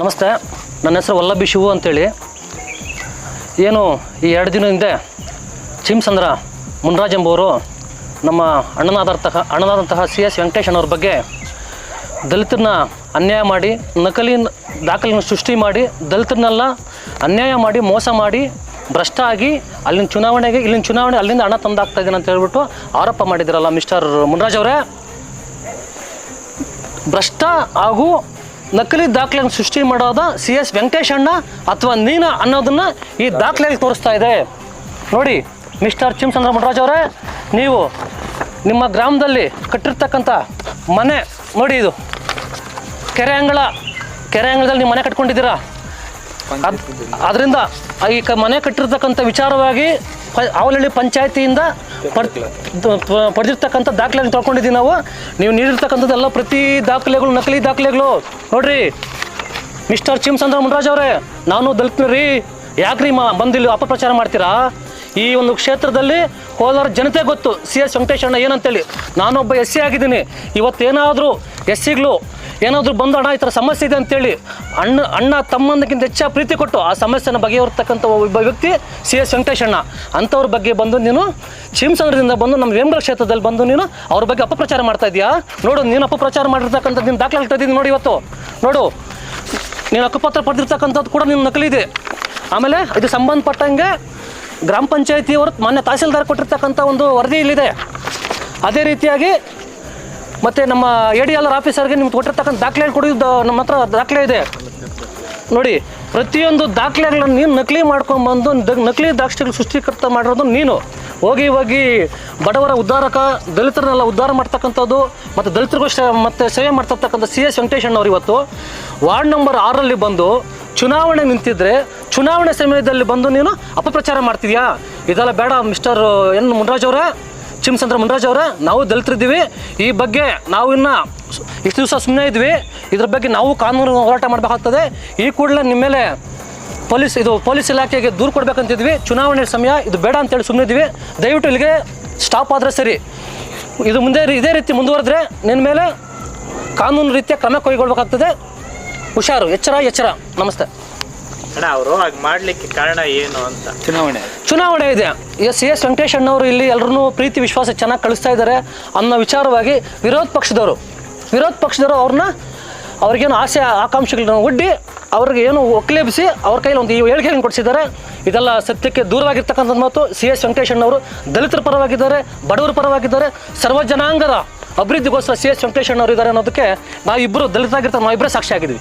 ನಮಸ್ತೆ, ನನ್ನ ಹೆಸರು ವಲ್ಲಭಿ ಶಿವು ಅಂತೇಳಿ. ಏನು ಈ ಎರಡು ದಿನ ಹಿಂದೆ ಚಿಮ್ಸಂದ್ರ ಮುನ್ರಾಜ್ ಎಂಬುವರು ನಮ್ಮ ಅಣ್ಣನಾದಂತಹ ಅಣ್ಣನಾದಂತಹ ಸಿ ಎಸ್ ವೆಂಕಟೇಶನ್ ಬಗ್ಗೆ ದಲಿತರನ್ನ ಅನ್ಯಾಯ ಮಾಡಿ ನಕಲಿ ದಾಖಲೆಯನ್ನು ಸೃಷ್ಟಿ ಮಾಡಿ, ದಲಿತರನ್ನೆಲ್ಲ ಅನ್ಯಾಯ ಮಾಡಿ, ಮೋಸ ಮಾಡಿ, ಭ್ರಷ್ಟ ಆಗಿ ಅಲ್ಲಿನ ಚುನಾವಣೆಗೆ, ಇಲ್ಲಿನ ಚುನಾವಣೆ ಅಲ್ಲಿಂದ ಹಣ ತಂದಾಗ್ತಾ ಇದ್ದೀನಿ ಅಂತ ಹೇಳ್ಬಿಟ್ಟು ಆರೋಪ ಮಾಡಿದ್ರಲ್ಲ ಮಿಸ್ಟರ್ ಮುನ್ರಾಜ್ ಅವರೇ. ಭ್ರಷ್ಟ ಹಾಗೂ ನಕಲಿ ದಾಖಲೆಯನ್ನು ಸೃಷ್ಟಿ ಮಾಡೋದ ಸಿ ಎಸ್ ವೆಂಕಟೇಶಣ್ಣ ಅಥವಾ ನೀನ ಅನ್ನೋದನ್ನ ಈ ದಾಖಲೆಯಲ್ಲಿ ತೋರಿಸ್ತಾ ಇದೆ. ನೋಡಿ ಮಿಸ್ಟರ್ ಚಿಮ್ಸಂದ್ರ ಮಟರಾಜ್ ಅವರೇ ನೀವು ನಿಮ್ಮ ಗ್ರಾಮದಲ್ಲಿ ಕಟ್ಟಿರ್ತಕ್ಕಂಥ ಮನೆ ನೋಡಿ ಇದು. ಕೆರೆ ಅಂಗಳ ಕೆರೆ ಅಂಗಳದಲ್ಲಿ ನೀವು ಮನೆ ಕಟ್ಕೊಂಡಿದ್ದೀರಾ? ಅದ್ ಅದರಿಂದ ಈ ಕ ಮನೆ ಕಟ್ಟಿರ್ತಕ್ಕಂಥ ವಿಚಾರವಾಗಿ ಅವಲಹಳ್ಳಿ ಪಂಚಾಯತಿಯಿಂದ ಪಡೆದಿರ್ತಕ್ಕಂಥ ದಾಖಲೆ ತೊಳ್ಕೊಂಡಿದ್ದೀವಿ ನಾವು. ನೀವು ನೀಡಿರ್ತಕ್ಕಂಥದ್ದೆಲ್ಲ ಪ್ರತಿ ದಾಖಲೆಗಳು, ನಕಲಿ ದಾಖಲೆಗಳು. ನೋಡ್ರಿ, ಮಿಸ್ಟರ್ ಚಿಮ್ಸಂದ್ರ ಮುನ್ರಾಜ್ ಅವರೇ, ನಾನು ದಲಿತನರಿ ಯಾಕ್ರಿ ಮಾ ಬಂದಿಲ್ಲಿ ಅಪಪ್ರಚಾರ ಮಾಡ್ತೀರಾ? ಈ ಒಂದು ಕ್ಷೇತ್ರದಲ್ಲಿ ಕೋಲಾರ ಜನತೆ ಗೊತ್ತು. ಸಿ ಎಸ್ ವೆಂಕಟೇಶಣ್ಣ ಏನಂತೇಳಿ. ನಾನೊಬ್ಬ ಎಸ್ ಸಿ ಆಗಿದ್ದೀನಿ. ಇವತ್ತೇನಾದರೂ ಎಸ್ ಸಿಗಳು ಏನಾದರೂ ಬಂದು ಅಣ್ಣ ಈ ಥರ ಸಮಸ್ಯೆ ಇದೆ ಅಂತೇಳಿ ಅಣ್ಣ ಅಣ್ಣ ತಮ್ಮಂದಕ್ಕಿಂತ ಹೆಚ್ಚಾಗಿ ಪ್ರೀತಿ ಕೊಟ್ಟು ಆ ಸಮಸ್ಯೆನ ಬಗೆಹರ್ತಕ್ಕಂಥ ಒಬ್ಬ ವ್ಯಕ್ತಿ ಸಿ ಎಸ್ ವೆಂಕಟೇಶಣ್ಣ. ಅಂಥವ್ರ ಬಗ್ಗೆ ಬಂದು ನೀನು ಚಿಮ್ಸಂದ್ರದಿಂದ ಬಂದು ನಮ್ಮ ವೇಮಗಡ ಕ್ಷೇತ್ರದಲ್ಲಿ ಬಂದು ನೀನು ಅವ್ರ ಬಗ್ಗೆ ಅಪಪ್ರಚಾರ ಮಾಡ್ತಾ ಇದೀಯಾ? ನೋಡು, ನೀನು ಅಪಪ್ರಚಾರ ಮಾಡಿರ್ತಕ್ಕಂಥ ನಿನ್ನ ದಾಖಲೆ ಆಗ್ತಾ ಇದ್ದೀನಿ ನೋಡಿ ಇವತ್ತು? ನೋಡು, ನೀನು ಹಕ್ಕುಪತ್ರ ಪಡೆದಿರ್ತಕ್ಕಂಥದ್ದು ಕೂಡ ನಿನ್ನ ನಕಲಿದೆ. ಆಮೇಲೆ ಇದು ಸಂಬಂಧಪಟ್ಟಂಗೆ ಗ್ರಾಮ ಪಂಚಾಯತಿಯವರು ಮಾನ್ಯ ತಹಸೀಲ್ದಾರ್ ಕೊಟ್ಟಿರ್ತಕ್ಕಂಥ ಒಂದು ವರದಿ ಇಲ್ಲಿದೆ. ಅದೇ ರೀತಿಯಾಗಿ ಮತ್ತು ನಮ್ಮ ಎ ಡಿ ಎಲ್ ಆಫೀಸರ್ಗೆ ನಿಮ್ಗೆ ಕೊಟ್ಟಿರ್ತಕ್ಕಂಥ ದಾಖಲೆ ಕೊಡಿದ್ದು ನಮ್ಮ ಹತ್ರ ದಾಖಲೆ ಇದೆ. ನೋಡಿ, ಪ್ರತಿಯೊಂದು ದಾಖಲೆಗಳನ್ನ ನೀನು ನಕಲಿ ಮಾಡ್ಕೊಂಬಂದು, ದ- ನಕಲಿ ದಾಖಲೆಗಳು ಸೃಷ್ಟಿಕರ್ತ ಮಾಡಿರೋದು ನೀನು. ಹೋಗಿ ಹೋಗಿ ಬಡವರ ಉದ್ಧಾರಕ, ದಲಿತರನ್ನೆಲ್ಲ ಉದ್ಧಾರ ಮಾಡ್ತಕ್ಕಂಥದ್ದು, ಮತ್ತು ದಲಿತರಿಗೋಸ್ಕರ ಮತ್ತೆ ಸೇವೆ ಮಾಡ್ತಿರ್ತಕ್ಕಂಥ ಸಿ ಎಸ್ ವೆಂಕಟೇಶಣ್ಣವ್ರು ಇವತ್ತು. ವಾರ್ಡ್ ನಂಬರ್ ಆರಲ್ಲಿ ಬಂದು ಚುನಾವಣೆ ನಿಂತಿದ್ರೆ, ಚುನಾವಣೆ ಸಮಯದಲ್ಲಿ ಬಂದು ನೀನು ಅಪಪ್ರಚಾರ ಮಾಡ್ತಿದ್ಯಾ? ಇದೆಲ್ಲ ಬೇಡ, ಮಿಸ್ಟರ್ ಎನ್ ಮುನ್ರಾಜ್ ಅವರೇ. ಚಿಮ್ಸಂದ್ರ ಮುನ್ರಾಜ್ ಅವರ, ನಾವು ದಲಿತರಿದ್ದೀವಿ. ಈ ಬಗ್ಗೆ ನಾವು ಇನ್ನು ಇಷ್ಟು ದಿವಸ ಸುಮ್ಮನೆ ಇದ್ವಿ. ಇದ್ರ ಬಗ್ಗೆ ನಾವು ಕಾನೂನು ಹೋರಾಟ ಮಾಡಬೇಕಾಗ್ತದೆ. ಈ ಕೂಡಲೇ ನಿಮ್ಮ ಮೇಲೆ ಪೊಲೀಸ್, ಇದು ಪೊಲೀಸ್ ಇಲಾಖೆಗೆ ದೂರು ಕೊಡಬೇಕಂತಿದ್ವಿ. ಚುನಾವಣೆ ಸಮಯ, ಇದು ಬೇಡ ಅಂತೇಳಿ ಸುಮ್ಮನೆ ಇದ್ವಿ. ದಯವಿಟ್ಟು ಇಲ್ಲಿಗೆ ಸ್ಟಾಪ್ ಆದರೆ ಸರಿ. ಇದು ಮುಂದೆ ಇದೇ ರೀತಿ ಮುಂದುವರೆದ್ರೆ ನಿನ್ನ ಮೇಲೆ ಕಾನೂನು ರೀತಿಯ ಕ್ರಮ ಕೈಗೊಳ್ಬೇಕಾಗ್ತದೆ. ಹುಷಾರು, ಎಚ್ಚರ ಎಚ್ಚರ. ನಮಸ್ತೆ. ಅಣ್ಣ ಅವರು ಹಾಗೆ ಮಾಡ್ಲಿಕ್ಕೆ ಕಾರಣ ಏನು ಅಂತ? ಚುನಾವಣೆ. ಚುನಾವಣೆ ಇದೆ. ಎಸ್ ಎಸ್ ಎಸ್ ವೆಂಕಟೇಶಣ್ಣವರು ಇಲ್ಲಿ ಎಲ್ಲರೂ ಪ್ರೀತಿ ವಿಶ್ವಾಸ ಚೆನ್ನಾಗಿ ಕಳಿಸ್ತಾ ಇದ್ದಾರೆ ಅನ್ನೋ ವಿಚಾರವಾಗಿ ವಿರೋಧ ಪಕ್ಷದವರು ವಿರೋಧ ಪಕ್ಷದವರು ಅವ್ರನ್ನ ಅವ್ರಿಗೇನು ಆಸೆ ಆಕಾಂಕ್ಷೆಗಳನ್ನ ಒಡ್ಡಿ ಅವ್ರಿಗೆ ಏನು ಒಕ್ಕಲೇಬಿಸಿ ಅವ್ರ ಕೈಲಿ ಒಂದು ಹೇಳಿಕೆಯನ್ನು ಕೊಡಿಸಿದ್ದಾರೆ. ಇದೆಲ್ಲ ಸತ್ಯಕ್ಕೆ ದೂರವಾಗಿರ್ತಕ್ಕಂಥದ್ದು ಮಾತು. ಸಿ ಎಸ್ ವೆಂಕಟೇಶಣ್ಣವರು ದಲಿತರ ಪರವಾಗಿದ್ದಾರೆ ಬಡವರ ಪರವಾಗಿದ್ದಾರೆ ಸರ್ವ ಜನಾಂಗದ ಅಭಿವೃದ್ಧಿಗೋಸ್ಕರ ಸಿ ಎಸ್ ವೆಂಕಟೇಶಣ್ಣವರು ಇದ್ದಾರೆ ಅನ್ನೋದಕ್ಕೆ ನಾವಿಬ್ಬರು ದಲಿತರಾಗಿರ್ತಾರೆ ನಾವಿಬ್ಬರೇ ಸಾಕ್ಷಿ ಆಗಿದ್ವಿ.